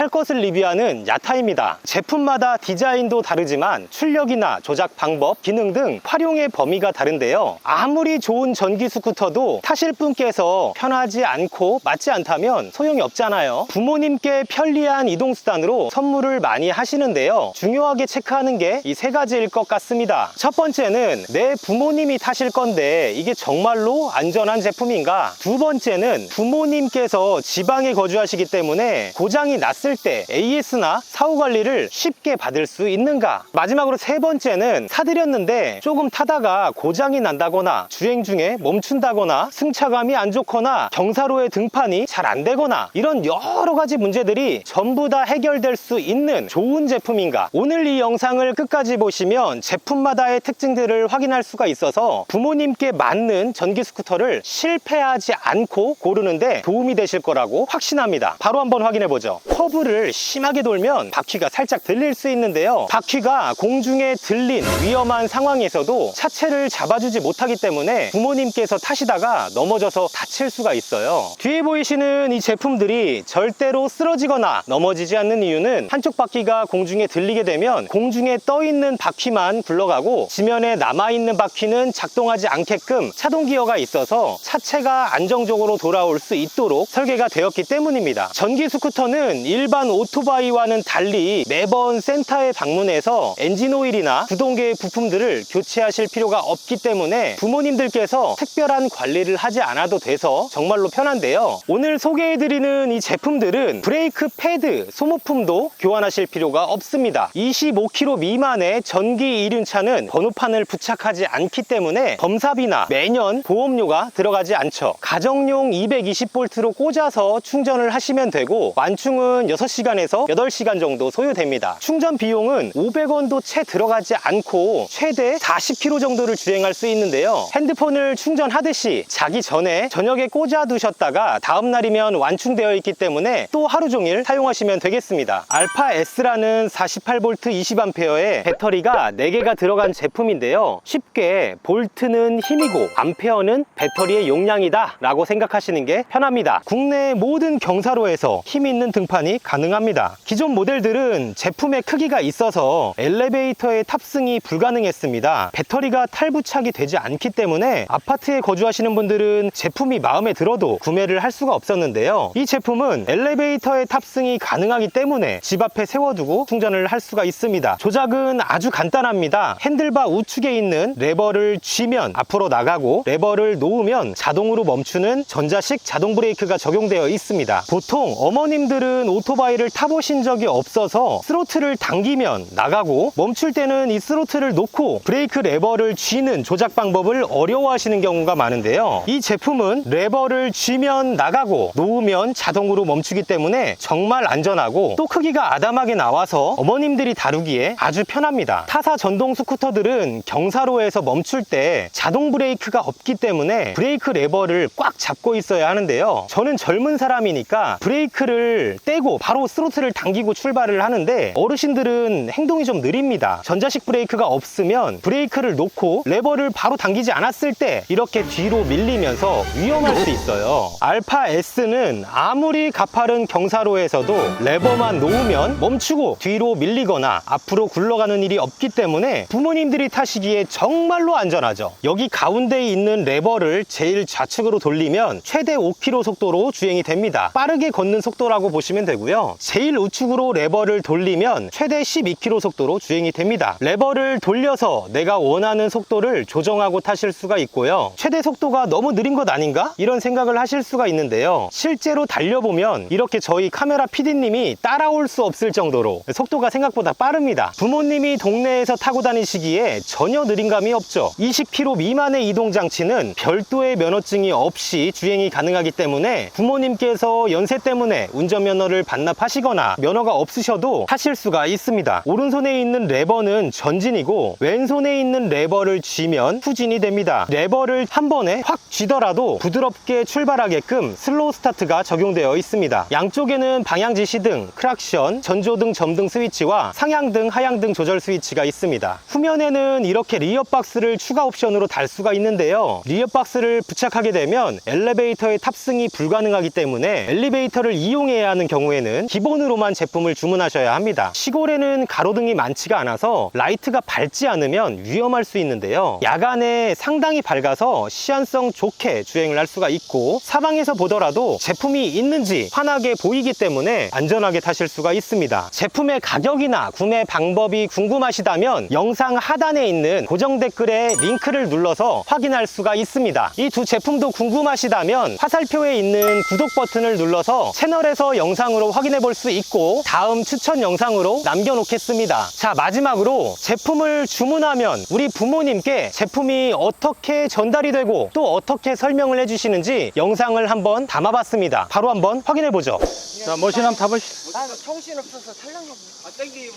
탈 것을 리뷰하는 야타입니다. 제품마다 디자인도 다르지만 출력이나 조작 방법, 기능 등 활용의 범위가 다른데요. 아무리 좋은 전기 스쿠터도 타실 분께서 편하지 않고 맞지 않다면 소용이 없잖아요. 부모님께 편리한 이동 수단으로 선물을 많이 하시는데요. 중요하게 체크하는 게 이 세 가지일 것 같습니다. 첫 번째는 내 부모님이 타실 건데 이게 정말로 안전한 제품인가? 두 번째는 부모님께서 지방에 거주하시기 때문에 고장이 났을 때 AS나 사후 관리를 쉽게 받을 수 있는가? 마지막으로 세 번째는 사드렸는데 조금 타다가 고장이 난다거나 주행 중에 멈춘다거나 승차감이 안 좋거나 경사로의 등판이 잘 안 되거나 이런 여러 가지 문제들이 전부 다 해결될 수 있는 좋은 제품인가? 오늘 이 영상을 끝까지 보시면 제품마다의 특징들을 확인할 수가 있어서 부모님께 맞는 전기 스쿠터를 실패하지 않고 고르는데 도움이 되실 거라고 확신합니다. 바로 한번 확인해 보죠. 커브 를 심하게 돌면 바퀴가 살짝 들릴 수 있는데요. 바퀴가 공중에 들린 위험한 상황에서도 차체를 잡아주지 못하기 때문에 부모님께서 타시다가 넘어져서 다칠 수가 있어요. 뒤에 보이시는 이 제품들이 절대로 쓰러지거나 넘어지지 않는 이유는 한쪽 바퀴가 공중에 들리게 되면 공중에 떠 있는 바퀴만 굴러가고 지면에 남아 있는 바퀴는 작동하지 않게끔 차동 기어가 있어서 차체가 안정적으로 돌아올 수 있도록 설계가 되었기 때문입니다. 전기 스쿠터는 일반 오토바이와는 달리 매번 센터에 방문해서 엔진 오일이나 구동계의 부품들을 교체하실 필요가 없기 때문에 부모님들께서 특별한 관리를 하지 않아도 돼서 정말로 편한데요. 오늘 소개해드리는 이 제품들은 브레이크 패드, 소모품도 교환하실 필요가 없습니다. 25km 미만의 전기 이륜차는 번호판을 부착하지 않기 때문에 검사비나 매년 보험료가 들어가지 않죠. 가정용 220V로 꽂아서 충전을 하시면 되고 완충은 6시간에서 8시간 정도 소요됩니다. 충전 비용은 500원도 채 들어가지 않고 최대 40km 정도를 주행할 수 있는데요. 핸드폰을 충전하듯이 자기 전에 저녁에 꽂아 두셨다가 다음 날이면 완충되어 있기 때문에 또 하루 종일 사용하시면 되겠습니다. 알파 S라는 48V 20A의 배터리가 4개가 들어간 제품인데요. 쉽게 볼트는 힘이고 암페어는 배터리의 용량이다 라고 생각하시는 게 편합니다. 국내 모든 경사로에서 힘 있는 등판이 가능합니다. 기존 모델들은 제품의 크기가 있어서 엘리베이터의 탑승이 불가능했습니다. 배터리가 탈부착이 되지 않기 때문에 아파트에 거주하시는 분들은 제품이 마음에 들어도 구매를 할 수가 없었는데요. 이 제품은 엘리베이터의 탑승이 가능하기 때문에 집 앞에 세워두고 충전을 할 수가 있습니다. 조작은 아주 간단합니다. 핸들바 우측에 있는 레버를 쥐면 앞으로 나가고 레버를 놓으면 자동으로 멈추는 전자식 자동 브레이크가 적용되어 있습니다. 보통 어머님들은 오토 바이를 타보신 적이 없어서 스로틀을 당기면 나가고 멈출 때는 이 스로틀을 놓고 브레이크 레버를 쥐는 조작 방법을 어려워하시는 경우가 많은데요. 이 제품은 레버를 쥐면 나가고 놓으면 자동으로 멈추기 때문에 정말 안전하고 또 크기가 아담하게 나와서 어머님들이 다루기에 아주 편합니다. 타사 전동 스쿠터들은 경사로에서 멈출 때 자동 브레이크가 없기 때문에 브레이크 레버를 꽉 잡고 있어야 하는데요. 저는 젊은 사람이니까 브레이크를 떼고 바로 스로틀을 당기고 출발을 하는데 어르신들은 행동이 좀 느립니다. 전자식 브레이크가 없으면 브레이크를 놓고 레버를 바로 당기지 않았을 때 이렇게 뒤로 밀리면서 위험할 수 있어요. 알파 S는 아무리 가파른 경사로에서도 레버만 놓으면 멈추고 뒤로 밀리거나 앞으로 굴러가는 일이 없기 때문에 부모님들이 타시기에 정말로 안전하죠. 여기 가운데에 있는 레버를 제일 좌측으로 돌리면 최대 5km 속도로 주행이 됩니다. 빠르게 걷는 속도라고 보시면 되고요. 제일 우측으로 레버를 돌리면 최대 12km 속도로 주행이 됩니다. 레버를 돌려서 내가 원하는 속도를 조정하고 타실 수가 있고요. 최대 속도가 너무 느린 것 아닌가? 이런 생각을 하실 수가 있는데요. 실제로 달려보면 이렇게 저희 카메라 PD님이 따라올 수 없을 정도로 속도가 생각보다 빠릅니다. 부모님이 동네에서 타고 다니시기에 전혀 느린 감이 없죠. 20km 미만의 이동 장치는 별도의 면허증이 없이 주행이 가능하기 때문에 부모님께서 연세 때문에 운전면허를 반납하시거나 면허가 없으셔도 타실 수가 있습니다. 오른손에 있는 레버는 전진이고 왼손에 있는 레버를 쥐면 후진이 됩니다. 레버를 한 번에 확 쥐더라도 부드럽게 출발하게끔 슬로우 스타트가 적용되어 있습니다. 양쪽에는 방향 지시등, 크락션, 전조등, 점등 스위치와 상향등, 하향등 조절 스위치가 있습니다. 후면에는 이렇게 리어 박스를 추가 옵션으로 달 수가 있는데요. 리어 박스를 부착하게 되면 엘리베이터의 탑승이 불가능하기 때문에 엘리베이터를 이용해야 하는 경우에는 경우에는 기본으로만 제품을 주문하셔야 합니다. 시골에는 가로등이 많지가 않아서 라이트가 밝지 않으면 위험할 수 있는데요. 야간에 상당히 밝아서 시안성 좋게 주행을 할 수가 있고 사방에서 보더라도 제품이 있는지 환하게 보이기 때문에 안전하게 타실 수가 있습니다. 제품의 가격이나 구매 방법이 궁금하시다면 영상 하단에 있는 고정 댓글에 링크를 눌러서 확인할 수가 있습니다. 이 두 제품도 궁금하시다면 화살표에 있는 구독 버튼을 눌러서 채널에서 영상으로 확인해 볼 수 있고 다음 추천 영상으로 남겨놓겠습니다. 자, 마지막으로 제품을 주문하면 우리 부모님께 제품이 어떻게 전달이 되고 또 어떻게 설명을 해주시는지 영상을 한번 담아봤습니다. 바로 한번 확인해 보죠. 자, 머신 한번 타보시죠. 나는 정신 없어서 탈랑하고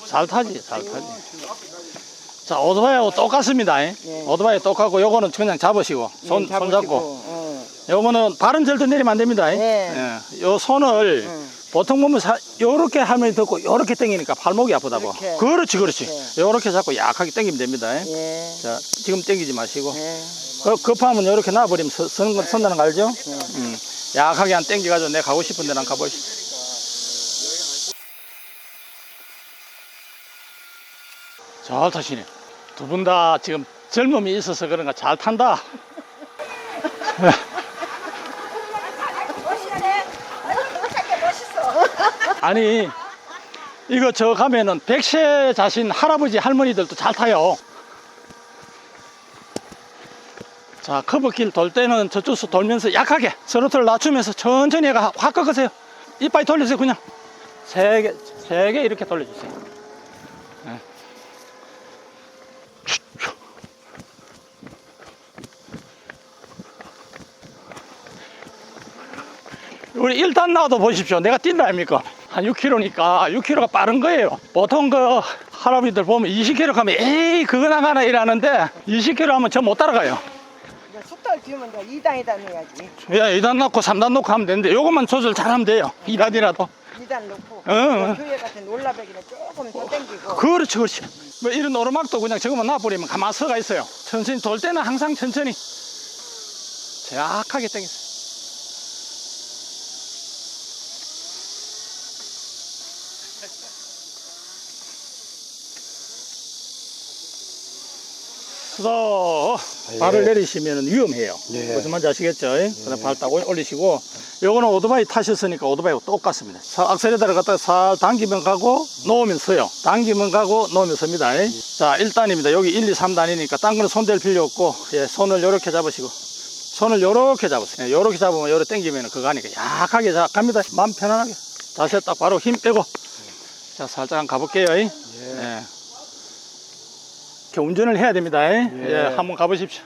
잘 타지, 잘 타지. 자, 오토바이하고 똑같습니다. 예. 오토바이 똑같고, 요거는 그냥 잡으시고, 손, 손 잡고. 어. 요거는 바른 절대 내리면 안 됩니다. 예. 네. 예. 요 손을 응. 보통 보면 사, 요렇게 하면 듣고, 요렇게 당기니까 팔목이 아프다고. 이렇게. 그렇지, 그렇지. 네. 요렇게 잡고 약하게 당기면 됩니다. 예. 예. 자, 지금 당기지 마시고. 예. 급- 급하면 요렇게 놔버리면 서, 선, 선다는 거 알죠? 음. 약하게 안 당겨가지고 내가 가고 싶은 데랑 가보시죠. 잘 타시네. 두 분 다 지금 젊음이 있어서 그런가 잘 탄다. 아니, 이거 저 가면은 백세 자신 할아버지 할머니들도 잘 타요. 자, 커브길 돌 때는 저쪽서 돌면서 약하게 서로트를 낮추면서 천천히 해가 확 꺾으세요. 이빨 돌리세요, 그냥. 세 개, 세개 이렇게 돌려주세요. 네. 우리 일단 나와도 보십시오. 내가 뛴다 아닙니까? 한 6km니까 6km가 빠른 거예요. 보통 그 할아버지들 보면 20km 가면 에이 그거 나 가나 이러는데 20km 하면 저 못 따라가요. 속도를 띄우면 돼. 2단이단 해야지. 야, 2단 놓고 3단 놓고 하면 되는데 요것만 조절 잘하면 돼요. 2단이라도. 2단 놓고. 응. 교회 같은 올라배기는 조금 더 당기고. 그렇지, 그렇지. 뭐 이런 오르막도 그냥 저거만 놔버리면 가만 서가 있어요. 천천히 돌 때는 항상 천천히. 정확하게 당기세요. 그래서 발을 내리시면 위험해요. 무슨 말인지 아시겠죠? 그다음 발딱 올리시고 요거는 오토바이 타셨으니까 오토바이하고 똑같습니다. 사- 악셀레터를 갖다가 살 당기면 가고 놓으면 서요. 당기면 가고 놓으면 섭니다. 자, 1단입니다. 여기 1, 2, 3단이니까 딴 거는 손댈 필요 없고 예, 손을 요렇게 잡으시고 손을 요렇게 잡으세요. 예, 요렇게 잡으면 요렇게 당기면 그거 하니까 약하게 자, 갑니다. 마음 편안하게. 자세 딱 바로 힘 빼고 자, 살짝 가볼게요. 예. 이렇게 운전을 해야 됩니다. 예, 한번 가보십시오.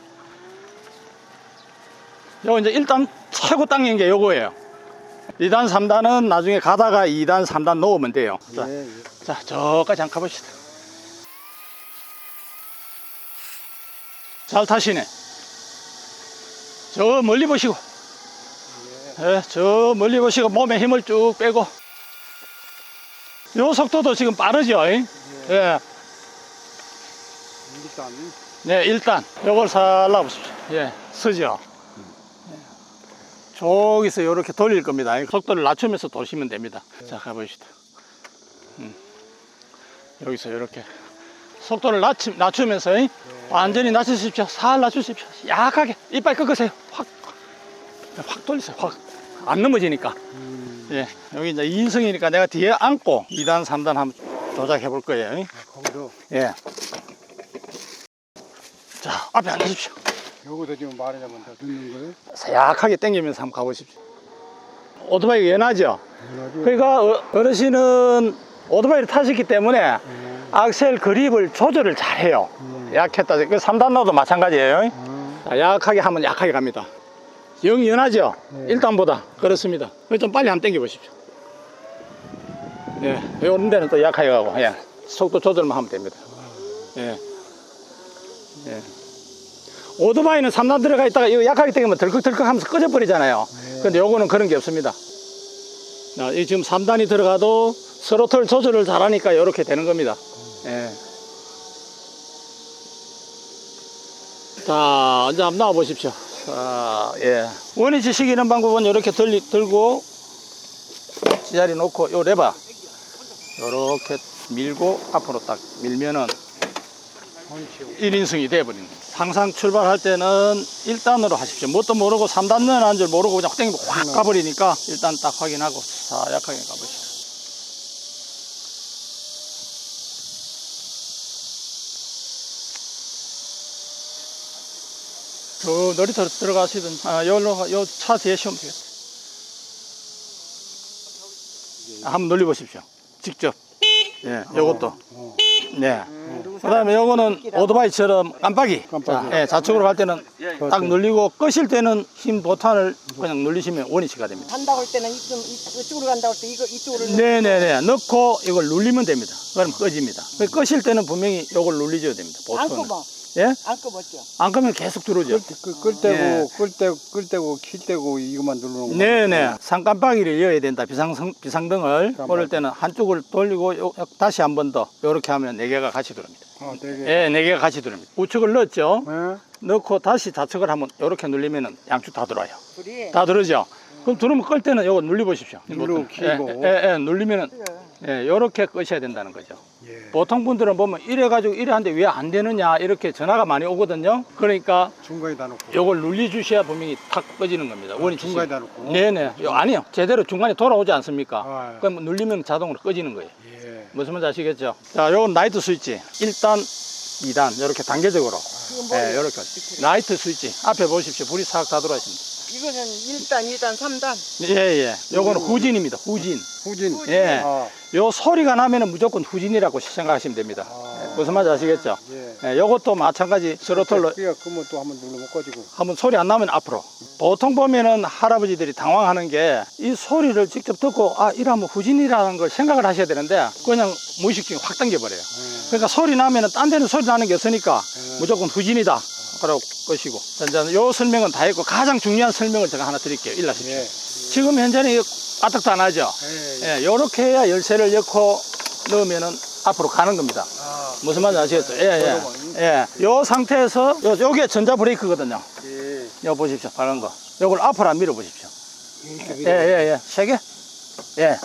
요 이제 일단 최고 당긴 게 요거예요. 2단, 3단은 나중에 가다가 2단, 3단 놓으면 돼요. 자, 자 저까지 한번 가봅시다. 잘 타시네. 저 멀리 보시고. 예, 저 멀리 보시고 몸에 힘을 쭉 빼고. 요 속도도 지금 빠르죠? 예. 네, 일단 요걸 살라 보십시오. 예, 서죠. 예. 저기서 이렇게 돌릴 겁니다. 속도를 낮추면서 도시면 됩니다. 자, 가보시다. 음. 여기서 이렇게 속도를 낮추, 낮추면서 예? 완전히 낮추십시오. 살 낮추십시오. 약하게 이빨 꺾으세요. 확, 확 돌리세요. 확. 안 넘어지니까. 예, 여기 이제 2인승이니까 내가 뒤에 앉고 2단, 3단 한번 조작해 볼 거예요. 예. 거기도 예. 자, 앞에 앉으십시오. 여기서 지금 말하자면 다 듣는 거예요? 약하게 당기면서 한번 가보십시오. 오토바이가 연하죠? 연하지? 그러니까 어- 어르신은 오토바이를 타셨기 때문에 악셀 그립을 조절을 잘 해요. 약했다. 그 3단 나도 마찬가지예요. 자, 약하게 하면 약하게 갑니다. 영 연하죠? 일 1단보다. 그렇습니다. 그좀 빨리 한번 당겨보십시오. 예, 이런 데는 또 약하게 가고, 예. 속도 조절만 하면 됩니다. 예. 예. 오토바이는 3단 들어가 있다가 이거 약하게 당기면 덜컥덜컥 하면서 꺼져버리잖아요. 근데 요거는 그런 게 없습니다. 자, 이 지금 3단이 들어가도 스로틀 조절을 잘하니까 이렇게 되는 겁니다. 예. 자, 이제 한번 나와 보십시오. 자, 예. 원위치 시키는 방법은 이렇게 들리, 들고 제자리 놓고 요 레바 요렇게 밀고 앞으로 딱 밀면은 1인승이 돼버리는 거예요. 항상 출발할 때는 1단으로 하십시오. 뭣도 모르고 3단 넣어놓은 줄 모르고 그냥 땡기고 확 가버리니까 일단 딱 확인하고 자 약하게 가보시죠. 저 놀이터 들어가시든 아, 여기로 요 차 뒤에 쉬면 되겠다. 아, 한번 놀려보십시오. 직접. 예, 요것도. 네. 그다음에 요거는 오토바이처럼 깜빡이. 깜빡이. 자, 예, 좌측으로 갈 때는 딱 눌리고 끄실 때는 힘 보탄을 그냥 눌리시면 원위치가 됩니다. 간다고 할 때는 이쪽, 이- 이쪽으로 간다고 할 때 이거 이쪽으로 네네네. 넣고 이걸 눌리면 됩니다. 그럼 꺼집니다. 그 끄실 때는 분명히 요걸 눌리줘야 됩니다. 안 보통은. 끄봐. 예? 안 끄봤죠. 안 끄면 계속 들어오죠. 끌, 끌, 끌 때고 끌 때고 끌 때고 킬 때고 이것만 누르는 거. 네네. 상깜빡이를 여야 된다. 비상, 비상등을. 깜빡이. 그럴 때는 한쪽을 돌리고 요- 요- 다시 한 번 더. 요렇게 하면 네 개가 같이 들어옵니다. 아, 되게. 예, 네 개가 같이 들어옵니다. 우측을 넣었죠. 예? 넣고 다시 좌측을 한번 요렇게 눌리면은 양쪽 다 들어와요. 둘이 다 들어오죠. 그럼 들어오면 끌 때는 요거 눌려 보십시오. 누르고 보통. 키고. 예, 예, 예, 눌리면은. 예, 요렇게 끄셔야 된다는 거죠. 예. 보통 분들은 보면 이래 가지고 이래 하는데 왜 안 되느냐 이렇게 전화가 많이 오거든요. 그러니까 중간에 다 놓고. 요걸 눌리 주셔야 분명히 탁 꺼지는 겁니다. 원이 중간에 다 놓고. 네네. 요, 아니요. 제대로 중간에 돌아오지 않습니까? 아, 예. 그럼 눌리면 자동으로 꺼지는 거예요. 예. 무슨 말인지 아시겠죠? 자, 요건 나이트 스위치. 1단, 2단, 이렇게 단계적으로. 예, 요렇게. 나이트 스위치. 앞에 보십시오. 불이 싹다 들어왔습니다. 이거는 1단, 2단, 3단. 예, 예. 요거는 후진입니다. 후진. 후진. 예. 아, 요 소리가 나면은 무조건 후진이라고 생각하시면 됩니다. 아. 무슨 말인지 아시겠죠? 예. 예, 요것도 마찬가지 스로틀로 그게 끄면 또 한번 누르면 꺼지고. 한번 소리 안 나면 앞으로. 보통 보면은 할아버지들이 당황하는 게 이 소리를 직접 듣고 아 이러면 후진이라는 걸 생각을 하셔야 되는데 그냥 무의식 중에 확 당겨버려요. 그러니까 소리 나면은 딴 데는 소리 나는 게 없으니까 무조건 후진이다. 그러고 끄시고. 자, 요 설명은 다 했고 가장 중요한 설명을 제가 하나 드릴게요. 일하십시오. 예. 지금 현재는 까딱도 안 하죠. 예. 예, 요렇게 해야 열쇠를 넣고 넣으면은 앞으로 가는 겁니다. 아, 무슨 말인지 아시겠죠? 예, 예. 예. 요 상태에서 요, 요게 전자 브레이크거든요. 예. 요 보십시오. 파란 거. 요걸 앞으로 안 밀어 보십시오. 이렇게 예, 예, 예. 세 개? 예.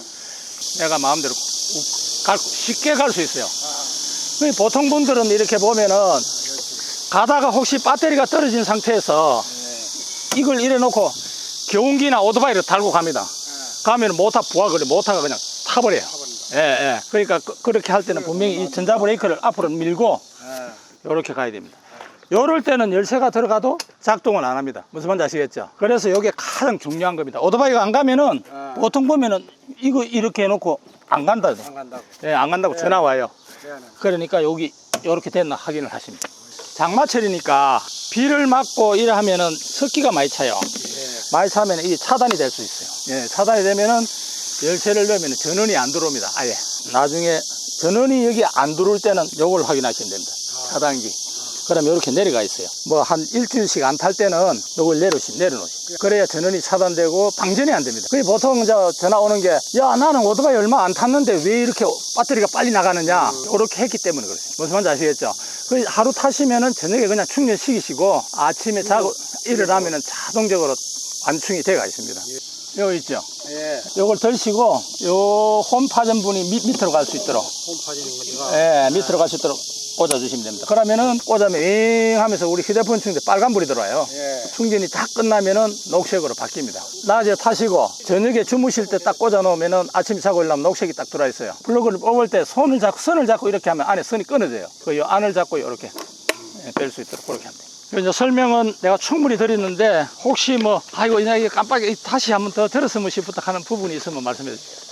내가 마음대로 욱 갈, 쉽게 갈 수 있어요. 그 보통 분들은 이렇게 보면은 가다가 혹시 배터리가 떨어진 상태에서 이걸 이래 놓고 경운기나 오토바이를 달고 갑니다. 가면 모터 부하거려 모터가 그냥 타버려요. 예, 예. 그러니까 그, 그렇게 할 때는 분명히 이 전자 브레이크를 앞으로 밀고 예. 이렇게 가야 됩니다. 요럴 때는 열쇠가 들어가도 작동을 안 합니다. 무슨 말인지 아시겠죠? 그래서 이게 가장 중요한 겁니다. 오토바이가 안 가면은 아. 보통 보면은 이거 이렇게 해놓고 안 간다. 안 간다고. 예, 안 간다고 전화 와요. 그러니까 여기 이렇게 됐나 확인을 하십니다. 장마철이니까 비를 맞고 이래 하면은 습기가 많이 차요. 많이 차면 이게 차단이 될 수 있어요. 예, 차단이 되면은 열쇠를 넣으면 전원이 안 들어옵니다. 아예. 나중에 전원이 여기 안 들어올 때는 요걸 확인하시면 됩니다. 차단기. 그럼 이렇게 내려가 있어요. 뭐 한 일주일씩 안 탈 때는 요걸 내려시, 내려놓으시. 그래야 전원이 차단되고 방전이 안 됩니다. 그게 보통 저 전화 오는 게, 야, 나는 오토바이 얼마 안 탔는데 왜 이렇게 배터리가 빨리 나가느냐. 이렇게 했기 때문에 그렇습니다. 무슨 말인지 아시겠죠? 그 하루 타시면은 저녁에 그냥 충전시키시고 아침에 자고 일어나면은 자동적으로 완충이 돼가 있습니다. 여기 있죠? 예. 요걸 들시고 요 홈파전분이 밑, 밑으로 갈 수 있도록 홈 파지는 거니까. 예, 밑으로 갈 수 있도록 꽂아주시면 됩니다. 그러면은 꽂으면 윙 하면서 우리 휴대폰 충전 때 빨간불이 들어와요. 예. 충전이 다 끝나면은 녹색으로 바뀝니다. 낮에 타시고 저녁에 주무실 때 딱 꽂아 놓으면은 아침에 자고 일어나면 녹색이 딱 들어와 있어요. 플러그를 뽑을 때 손을 잡고 선을 잡고 이렇게 하면 안에 선이 끊어져요. 그 요 안을 잡고 이렇게 뺄 수 있도록 그렇게. 그 이제 설명은 내가 충분히 드렸는데 혹시 뭐 아이고 이게 깜빡 이 다시 한번 더 들었으면 싶다 하는 부분이 있으면 말씀해 주세요.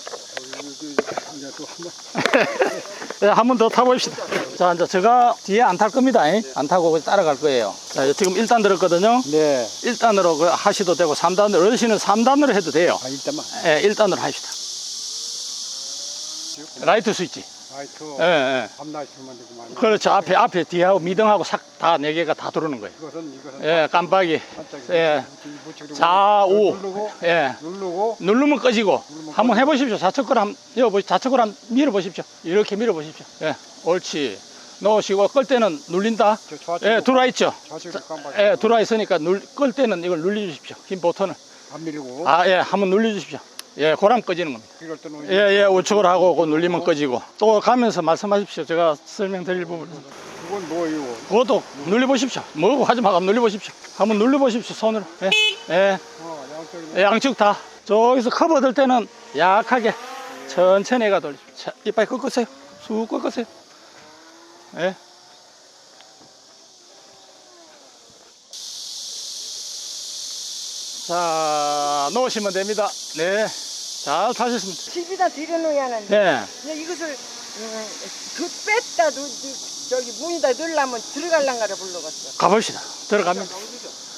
또 한번. 네, 한번 더 타봅시다. 자, 이제 제가 뒤에 안 탈 겁니다. 잉? 안 타고 따라갈 거예요. 자, 지금 1단 들었거든요. 네. 1단으로 그 하셔도 되고 3단으로 어르신은 3단으로 해도 돼요. 아, 일단만. 예, 1단으로 합시다. 라이트 스위치. 아이트. 예, 예. 주면 되구만. 그렇죠. 앞에, 앞에, 뒤하고 미등하고 싹 다 네 개가 다 들어오는 거예요. 이것은 이것은 예, 깜빡이. 반짝이. 예. 무치고 좌우. 누르고 예. 누르고 누르면 꺼지고. 한번 해보십시오. 좌측으로 한번, 여보시 좌측으로 한번 밀어보십시오. 이렇게 밀어보십시오. 예, 옳지. 놓으시고, 끌 때는 눌린다. 저 좌측 예, 들어와 있죠. 좌측 깜빡이 예, 들어와 있으니까 눌, 끌 때는 이걸 눌러주십시오. 힘 버튼을. 안 밀고 아, 예, 한번 눌러주십시오. 예, 고람 꺼지는 겁니다. 이걸 또 놓으면 예, 예, 우측으로 하고 그 눌리면 꺼지고 또 가면서 말씀하십시오. 제가 설명드릴 부분. 그건 뭐이고 그것도 눌려보십시오. 뭐고 하지 말고 한번 눌려보십시오. 한번 눌려보십시오. 손으로. 예, 예, 어, 양쪽이 예, 양측 다. 저기서 커버 들 때는 약하게 천천히 해가 돌리죠. 자, 이빨 꺾으세요. 쑥 꺾으세요. 예. 자, 놓으시면 됩니다. 네. 잘 타셨습니다. 집에다 들여놓아야 하는데 네. 근데 이것을 음, 그 뺐다 놓 저기 문에다 넣으려면 들어갈란가를 불러갔어 가봅시다. 들어갑니다.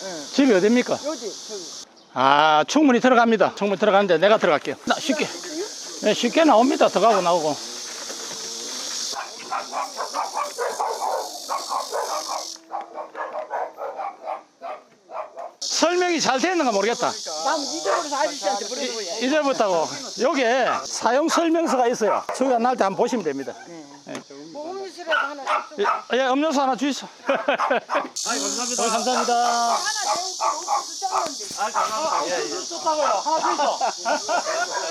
응. 집이 어딥니까? 여기 저기 아, 충분히 들어갑니다. 충분히 들어가는데 내가 들어갈게요. 나 쉽게. 네, 쉽게 나옵니다. 들어가고 나오고. 설명이 잘 되는가 모르겠다. 난 이쪽으로 아저씨한테 이제부터 요게 사용 설명서가 있어요. 수가 날 때 한번 보시면 됩니다. 뭐 음료수라도 하나 좀 예, 예, 음료수 하나 주이소. 감사합니다. 감사합니다. 하나 내고 음료수 쪘는데 좋다고요. 하나 주이소.